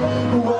Whoa.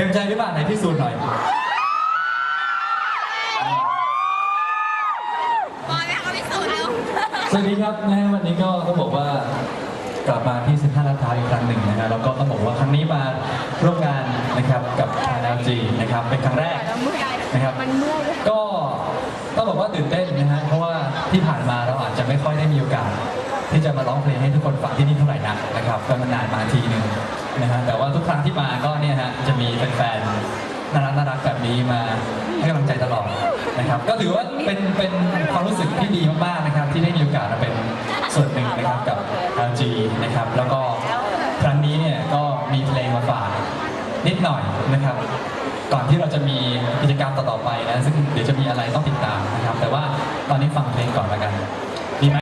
ต็มใจหรือเปล่าไหนพิสูจน์หน่อย บอยเขาพิสูจน์แล้วสวัสดีครับนะฮะวันนี้ก็ต้องบอกว่ากลับมาที่เซ็นทรัลลาดพร้าวอีกครั้งหนึ่งนะครับแล้วก็ต้องบอกว่าครั้งนี้มาร่วมงานนะครับกับทาง LG นะครับเป็นครั้งแรกนะครับ มันเมื่อยด้วยก็ต้องบอกว่าตื่นเต้นนะฮะเพราะว่าที่ผ่านมาเราอาจจะไม่ค่อยได้มีโอกาส ที่จะมาร้องเพลงให้ทุกคนฟังที่นี่เท่าไหร่นักนะครับก็นานๆมาทีหนึ่ง นะฮะแต่ว่าทุกครั้งที่มาก็เนี่ยฮะจะมีแฟนๆน่ารักน่ารักแบบนี้มาให้กำลังใจตลอดนะครับ ก็ถือว่าเป็นเป็นความรู้สึกที่ดีมากๆนะครับ ที่ได้มีโอกาสมาเป็นส่วนหนึ่งนะครับกับ LG นะครับ แล้วก็ครั้งนี้เนี่ยก็มีเพลงมาฝากนิดหน่อยนะครับ ก่อนที่เราจะมีกิจกรรมต่อๆไปนะซึ่งเดี๋ยวจะมีอะไรต้องติดตามนะครับ แต่ว่าตอนนี้ฟังเพลงก่อนละกัน